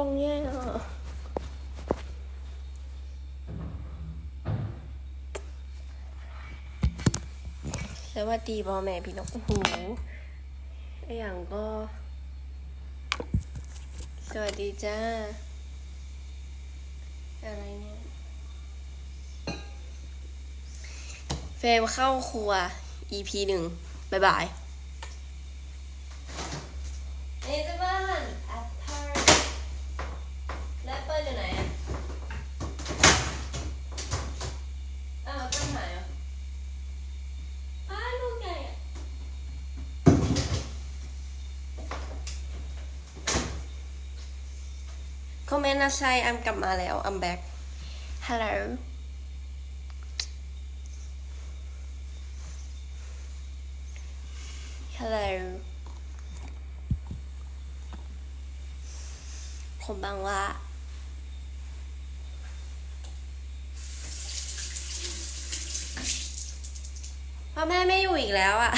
กล้องแย่อะสวัสดีพ่อแม่พี่น้องโอ้โหไออย่างก็ สวัสดีจ้า อะไรเนี่ย เฟรมเข้าครัว EP หนึ่งบ๊ายบายนี่จะบ้านแอปเปิลแอปเปิลอยู่ไหนอะอ้าวแอปเปิลหายเหรออ้าวลูกใหญ่อะ คอมเม นะชัยอัมกลับมาแล้วอัมแบ็คฮัลโหลฮัลโหลผมบังว่าพ่อแม่ไม่อยู่อีกแล้วอะ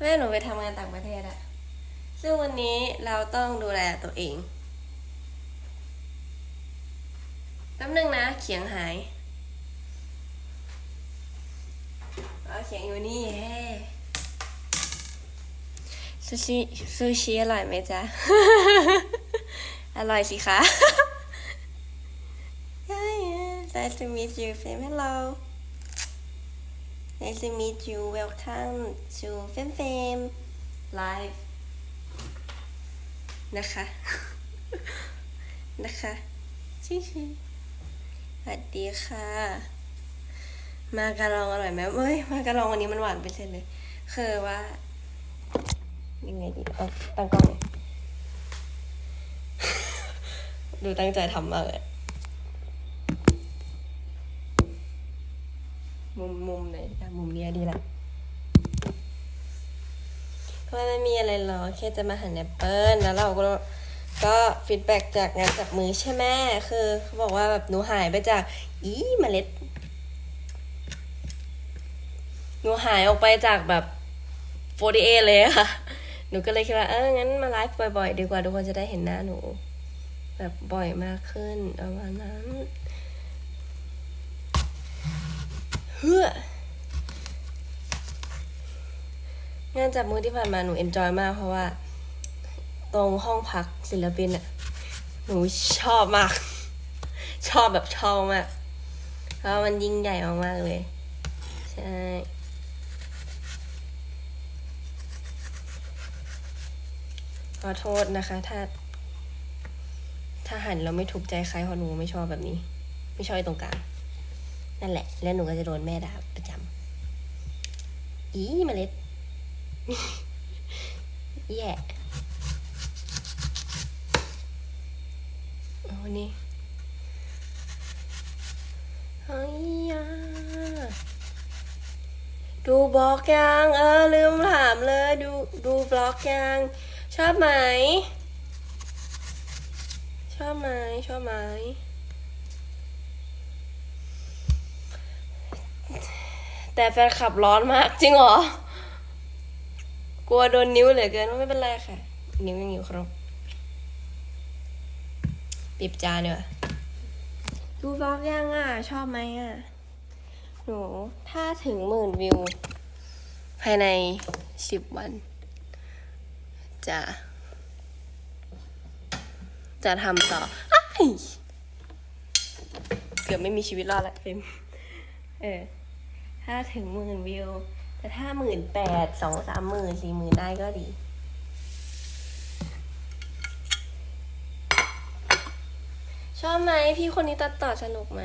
แม่หนูไปทำงานต่างประเทศอะซึ่งวันนี้เราต้องดูแลตัวเอง แป๊บนึงนะ เขียงหายเอาเขียงอยู่นี่แฮ่ซูชิซูชิอร่อยไหมจ๊ะ อร่อยสิคะ Hi, nice to meet you, Fem. Hello. Nice to meet you. Welcome to Fem Fem Live. นะคะ นะคะชิชิ วัสดีค่ะ มาการองอร่อยไหมเอ้ย มาการองวันนี้มันหวานไปเส้นเลย คือว่า ยังไงดีเอาตั้งกล้องเลยดูตั้งใจทำมากเลยมุมมุมไหนมุมเนี้ยดีละเพราะว่าไม่มีอะไรหรอ แค่จะมาหันแอปเปิลแล้วเราก็ ก็ฟีดแบ็จากงานจับมือใช่ไหมคือเขาบอกว่าแบบหนูหายไปจาก อีเมล็ด หนูหายออกไปจากแบบ48เลยค่ะ หนูก็เลยคิดว่า เออ งั้นมาไลฟ์บ่อยๆ ดีกว่า ทุกคนจะได้เห็นหน้าหนู แบบบ่อยมากขึ้นประมาณนั้นเฮ้องานจับมือที่ผ่านมาหนูเอนจอยมากเพราะว่า ตรงห้องพักศิลปินอะหนูชอบมาก ชอบแบบชอบมาก เพราะมันยิ่งใหญ่มากๆเลย ใช่ขอโทษนะคะ ถ้า ถ้าหันเราไม่ถูกใจใครเพราะหนูไม่ชอบแบบนี้ ไม่ชอบตรงกลางนั่นแหละ แล้วหนูก็จะโดนแม่ด่าประจำอีเมล็ด แย่โนี่เฮ้ยาดูบล็อกยังเออลืมถามเลยดูดูบล็อกยังชอบไหม ชอบไหมชอบไหมแต่แฟนขับร้อนมากจริงเหรอ กลัวโดนนิ้วเหลือเกินไม่เป็นไรค่ะ นิ้วยังอยู่ครบ ปิบจานเนีกว่ยดูบล็อกยังอะ ชอบไหมอะ หนู ถ้าถึงหมื่นวิว ภายในสิบวัน จะ จะทำต่ออ้ายเกือบไม่มีชีวิตรอดละเฟมเออ ถ้าถึงหมื่นวิว แต่ถ้าหมื่นแปดสองสามหมื่นสี่หมื่นได้ก็ดี ชอบไหมพี่คนนี้ตัดต่อสนุกไหม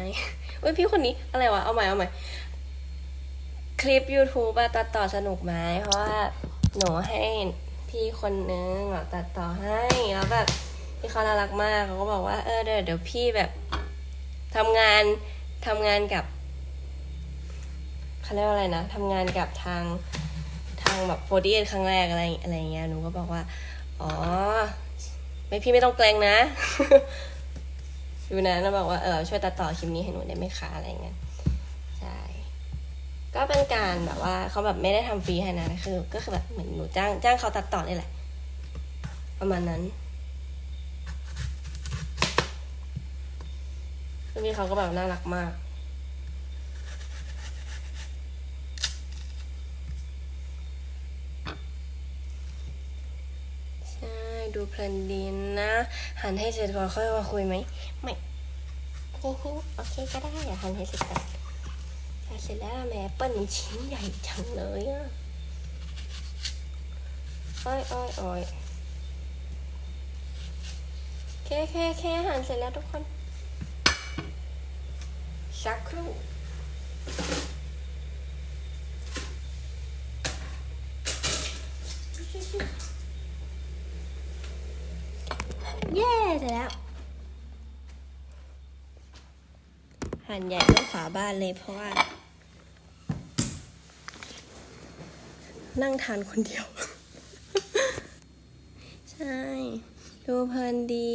เว้ยพี่คนนี้อะไรวะ เอาใหม่เอาใหม่ คลิป YouTube อะตัดต่อสนุกไหมเพราะว่าหนูให้พี่คนนึงตัดต่อให้แล้วแบบพี่เขาน่ารักมากเขาก็บอกว่าเออเดี๋ยวเดี๋ยวพี่แบบทำงานทำงานกับเขาเรียกว่าอะไรนะทำงานกับทางทางแบบโฟดีครั้งแรกอะไรอะไรเงี้ยหนูก็บอกว่า อ๋อ ไม่พี่ไม่ต้องเกรงนะ อยู่นะแล้วบอกว่าเออช่วยตัดต่อคลิปนี้ให้หนูได้ไหมคะอะไรเงี้ยใช่ก็เป็นการแบบว่าเขาแบบไม่ได้ทำฟรีให้นะคือ ก็คือแบบเหมือนหนูจ้างจ้างเขาตัดต่อนี่แหละ ประมาณนั้นพี่เขาก็แบบน่ารักมาก ดูเพลินดีนะ หันให้เสร็จก่อนค่อยมาคุยไหมไม่โอ้โหโอเคก็ได้อะหันให้เสร็จก่อนเสร็จแล้วแม่เปิ้ลมันชิ้นใหญ่จังเลยอะอ้อยอ้อยอ้อยแค่แค่แค่หันเสร็จแล้วทุกคนสักครู่ เย้เสร็จแล้ว หันใหญ่เท่าฝาบ้านเลยเพราะว่า นั่งทานคนเดียว ใช่ ดูเพลินดี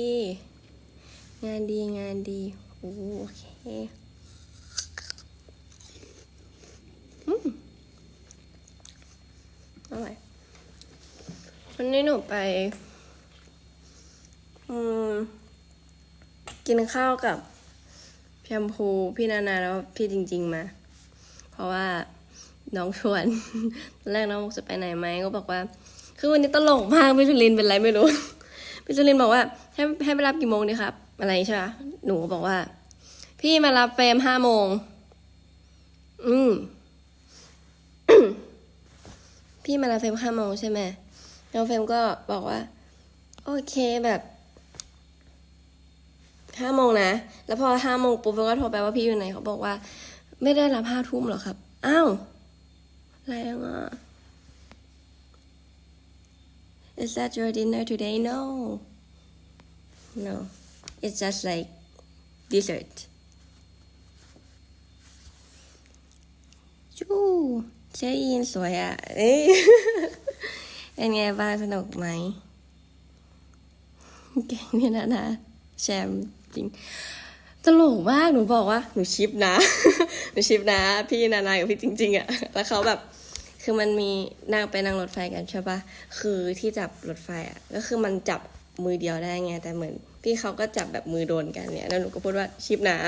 งานดีงานดี โอ้โอเคอืมอร่อยวันนี้หนูไปอืม กินข้าวกับพี่ยมพูพี่นานาแล้วพี่จริง ๆ มา เพราะว่าน้องชวนตอนแรกน้องบอกจะไปไหนไหมก็บอกว่า คือวันนี้ตลกมากพี่จุลินเป็นไรไม่รู้พี่จุลินบอกว่าให้ให้ไปรับกี่โมงดีครับ อะไรใช่ปะหนูก็บอกว่า พี่มารับเฟรมห้าโมง อืมพี่มารับเฟรมห้าโมงใช่ไหมแล้วเฟรมก็บอกว่า โอเคแบบ ห้าโมงนะ แล้วพอห้าโมงปุ๊บเรมก็โทรไปว่าพี่อยู่ไหนเขาบอกว่า ไม่ได้รับห้าทุ่มหรอครับ อ้าวแรงอะ Is that your dinner today? No. No. It's just like dessert. จู้เชยินสวยอะเอ้ยเป็นไงบ้างสนุกไหมเก่งเนี่ยนะนะแชมป์ จริงตลกมากหนูบอกว่าหนูชิปนะหนูชิปนะ พี่นานากับพี่จริง ๆอะ่ะแล้วเขาแบบคือมันมีนั่งไปนั่งรถไฟกันใช่ปะคือที่จับรถไฟอะก็คือมันจับมือเดียวได้ไงแต่เหมือนพี่เขาก็จับแบบมือโดนกันเนี่ยแล้วหนูก็พูดว่าชิปนะ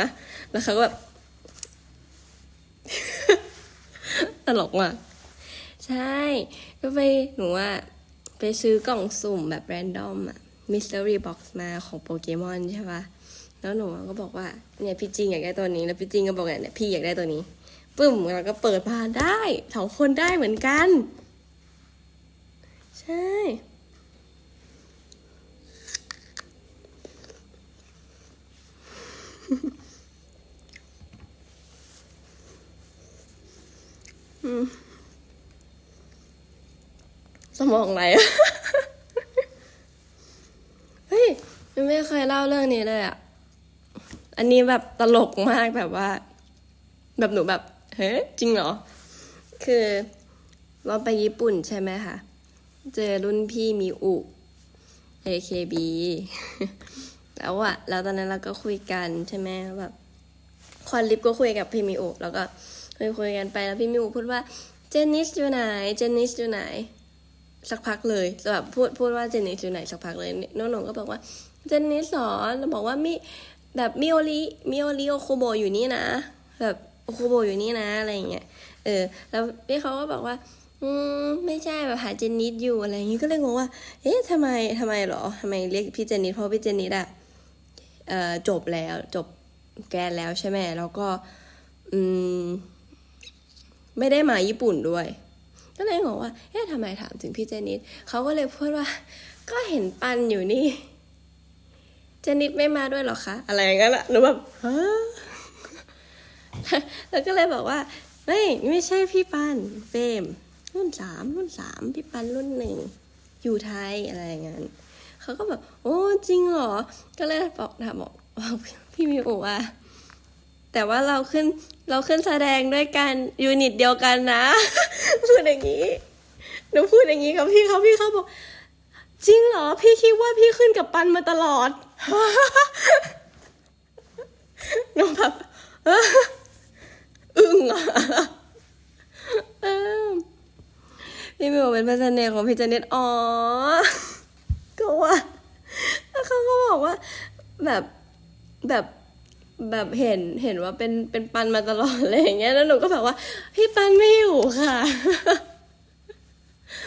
แล้วเขาก็แบบตลกมากใช่ ก็ไปหนูว่าไปซื้อกล่องสุ่มแบบแรนดอมอะ mystery box มาของโปเกมอนใช่ปะ แล้วหนูก็บอกว่าเนี่ยพี่จริงอยากได้ตัวนี้ แล้วพี่จริงก็บอกเนี่ยพี่อยากได้ตัวนี้ปึ้มเราก็เปิดมาได้สองคนได้เหมือนกัน ใช่สมองไหลเฮ้ยยังไม่เคยเล่าเรื่องนี้เลยอะ อันนี้แบบตลกมากแบบว่า แบบหนูแบบเฮ้จริงเหรอ คือเราไปญี่ปุ่นใช่ไหมคะ เจอรุ่นพี่มีอุ AKB แล้วอะแล้วตอนนั้นเราก็คุยกันใช่ไหมแบบควอนลิฟก็คุยกับพี่มิอุแล้วก็คุยคุยกันไปแล้วพี่มิอุพูดว่าเจนนิสอยู่ไหน เจนนิสอยู่ไหน สักพักเลยแบบพูดพูดว่าเจนนิสอยู่ไหนสักพักเลยน้องหนงก็บอกว่าเจนนิสสอนแล้วบอกว่ามี แบบมิโอริมิโอริโอโคโบอยู่นี่นะ แบบโอโคโบอยู่นี่นะอะไรอย่างเงี้ยเออ แล้วพี่เขาก็บอกว่า อืมไม่ใช่แบบหาเจนนิสอยู่อะไรอย่างงี้ก็เลยงงว่า เอ๊ะทำไมทำไมหรอทำไมเรียกพี่เจนนิสเพราะพี่เจนนิสอะเอ่อจบแล้วจบแกนแล้วใช่ไหมแล้วก็ อืม ไม่ได้มาญี่ปุ่นด้วย ก็เลยงงว่า เอ๊ะทำไมถามถึงพี่เจนิสเขาก็เลยพูดว่า ก็เห็นปันอยู่นี่ เจนิสไม่มาด้วยเหรอคะ อะไรอย่างนั้นอะหนูแบบฮะแล้วก็เลยบอกว่าไม่ไม่ใช่พี่ปันเฟรมรุ่นสามรุ่นสามพี่ปันรุ่นหนึ่งอยู่ไทยอะไรอย่างนั้นเขาก็แบบโอ้จริงเหรอ ก็เลยบอกถามบอกบอกพี่มิวว่า แต่ว่าเราขึ้นเราขึ้นแสดงด้วยกันยูนิตเดียวกันนะพูดอย่างนี้หนูพูดอย่างนี้กับพี่เขาพี่เขาบอก จริงเหรอ พี่คิดว่าพี่ขึ้นกับปันมาตลอด หนูแบบอึ้งอะพี่มิวเป็นพื่อนสนิทของพี่เจเน็ตอ๋อ ก็ว่าแล้วเขาก็บอกว่า แบบแบบแบบเห็นเห็นว่าเป็นเป็นปันมาตลอดอะไรอย่างเงี้ยแล้วหนูก็แบบว่า พี่ปันไม่อยู่ค่ะ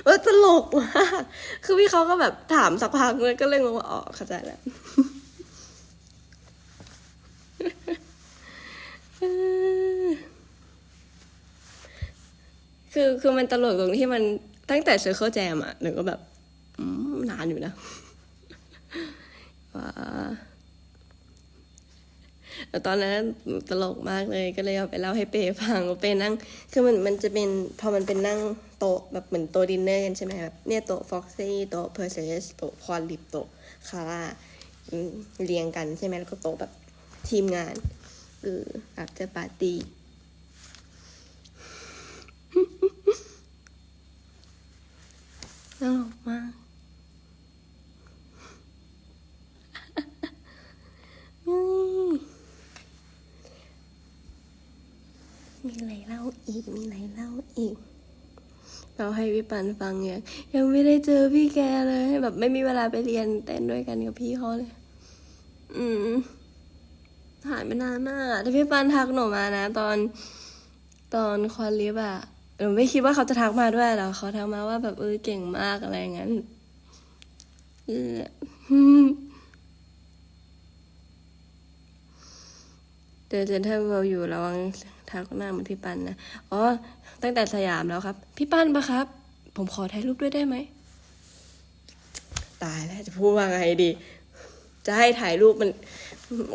ว่าตลกมากคือพี่เขาก็แบบถามสักพักเลยก็เลยงงว่าอ๋อเข้าใจแล้วคือคือมันตลกตรงที่มันตั้งแต่เซอร์เคิลแจมอะหนูก็แบบอืมนานอยู่นะ ว่า แต่ตอนนั้นตลกมากเลยก็เลยเอาไปเล่าให้เป้ฟังว่าเป้นั่ง คือมันมันจะเป็นพอมันเป็นนั่งโต๊ะแบบเหมือนโต๊ะดินเนอร์กันใช่ไหมแบบเนี่ยโต๊ะฟ็อกซี่โต๊ะเพอร์เซสโต๊ะควอลิปโต๊ะคาร่าเรียงกันใช่ไหมแล้วก็โต๊ะแบบทีมงานเออแบบจะปาร์ตี้ตลกมาก อืม มีอะไรเล่าอีก มีอะไรเล่าอีก เราให้พี่ปันฟังยังยังไม่ได้เจอพี่แกเลย แบบไม่มีเวลาไปเรียนเต้นด้วยกันกับพี่เขาเลย อืมหายไปนานมากอะแต่พี่ปันทักหนูมานะ ตอนตอนคอนลิฟอะหนูไม่คิดว่าเขาจะทักมาด้วยหรอกเขาทักมาว่าแบบเออเก่งมากอะไรอย่างนั้นเออ เดินเซ็นทรัลเวิลอยู่ระวังทักหน้าเหมือนพี่ปันนะ อ๋อ ตั้งแต่สยามแล้วครับ พี่ปันปะครับ ผมขอถ่ายรูปด้วยได้ไหม ตายแล้วจะพูดว่าไงดี จะให้ถ่ายรูปมัน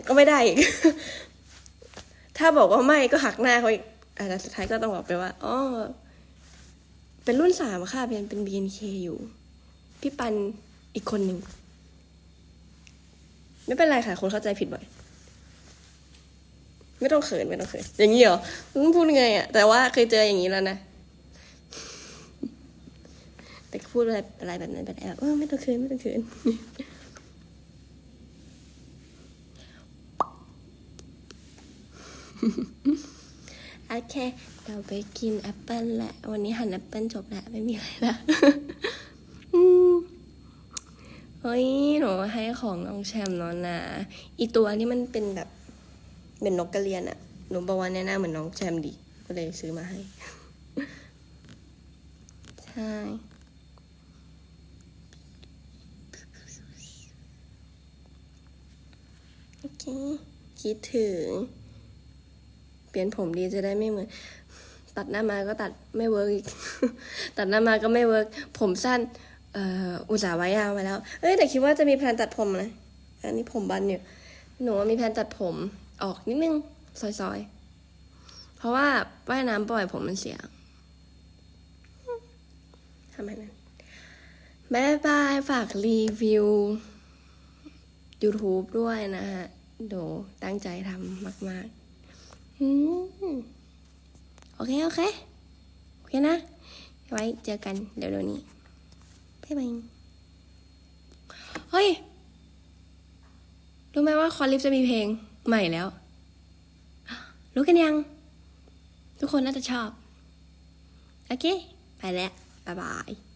ก็ไม่ได้อีก ถ้าบอกว่าไม่ก็หักหน้าเขาอีกอะแต่สุดท้ายก็ต้องบอกไปว่า อ๋อ เป็นรุ่นสามค่ะ เป็นเป็น BNK อยู่ พี่ปันอีกคนหนึ่ง ไม่เป็นไรค่ะ คนเข้าใจผิดบ่อย ไม่ต้องเขินไม่ต้องเขินอย่างนี้เหรอมึงพูดไงอะ แต่ว่าเคยเจออย่างนี้แล้วนะแต่ก็พูดอะไรอะไรแบบนั้นไปแล้วเออไม่ต้องเขินไม่ต้องเขินโอเคเราไปกินแอปเปิลแหละวันนี้หั่นแอปเปิลจบแล้วไม่มีอะไรละอืมเฮ้ยหนูให้ของน้องแชมป์เนอนนะอีตัวนี้มันเป็นแบบ เป็นนกกระเรียนอะหนูบอกว่าแน่าเหมือนน้องแชมดี ก็เลยซื้อมาให้ ใช่ โอเค คิดถึง เปลี่ยนผมดีจะได้ไม่เหมือน ตัดหน้ามาก็ตัดไม่เวิร์กอีก ตัดหน้ามาก็ไม่เวิร์ก ผมสั้น เอ่อ อุตส่าห์ไว้ยาวมาแล้ว เอ้ย แต่คิดว่าจะมีแพลนตัดผมนะ อันนี้ผมบันอยู่ หนูว่ามีแพลนตัดผม ออกนิดนึงซอยๆ เพราะว่าว่ายน้ำบ่อยผมมันเสียทำไมนั้นบายบาย ฝากรีวิว YouTube ด้วยนะฮะเดี๋ยวตั้งใจทำมากๆโอเค โอเค โอเคนะ ไว้เจอกันเดี๋ยวๆนี้บ๊ายบาย เฮ้ย รู้ไหมว่าคอนลิฟจะมีเพลง ใหม่แล้ว รู้กันยัง ทุกคนน่าจะชอบ โอเค ไปแล้ว บ๊ายบาย